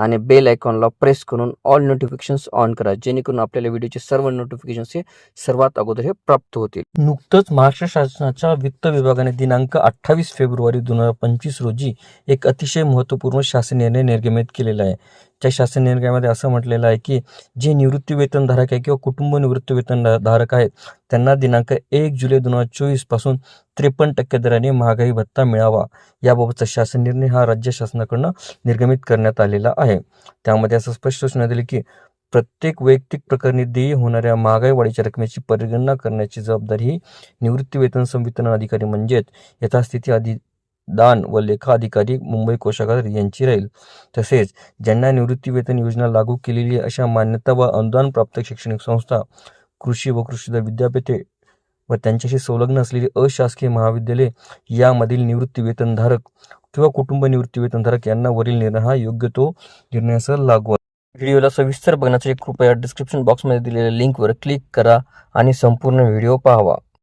आणि बेल आयकॉनला प्रेस करून ऑल नोटिफिकेशन्स ऑन करा. जेणेकरून आपल्याला व्हिडिओचे सर्व नोटिफिकेशन्स हे सर्वात अगोदर हे प्राप्त होतील. नुकतंच महाराष्ट्र शासनाच्या वित्त विभागाने दिनांक अठ्ठावीस फेब्रुवारी दोन हजार पंचवीस रोजी एक अतिशय महत्त्वपूर्ण शासन निर्णय निर्गमित केलेला आहे. त्या शासन निर्णयामध्ये असं म्हटलेलं आहे की जे निवृत्तीवेतनधारक आहे किंवा कुटुंब निवृत्ती वेतन धारक आहेत त्यांना दिनांक एक जुलै दोन हजार चोवीसपासून त्रेपन्न टक्के दराने महागाई भत्ता मिळावा. याबाबतचा शासन निर्णय हा राज्य शासनाकडनं निर्गमित करण्यात आलेला आहे. आहे. त्यामध्ये असं स्पष्ट सूचना दिली की प्रत्येक वैयक्तिक प्रकरणी देय होणाऱ्या महागाई वाढीच्या रकमेची परिगणना करण्याची जबाबदारी ही निवृत्ती वेतन संवितरण अधिकारी म्हणजेच यथास्थिती अधि दान व लेखा अधिकारी मुंबई कोषागार यांची राहील. तसेच ज्यांना निवृत्ती वेतन योजना लागू केलेली अशा मान्यता व अनुदान प्राप्त शैक्षणिक संस्था कृषी व कृषी विद्यापीठे व त्यांच्याशी संलग्न असलेली अशासकीय महाविद्यालये यामधील निवृत्ती वेतनधारक किंवा कुटुंब निवृत्ती वेतनधारक यांना वरील निर्णय हा योग्य तो निर्णयासह लागू व्हिडिओला सविस्तर बघण्यासाठी कृपया डिस्क्रिप्शन बॉक्समध्ये दिलेल्या लिंकवर क्लिक करा आणि संपूर्ण व्हिडिओ पाहावा.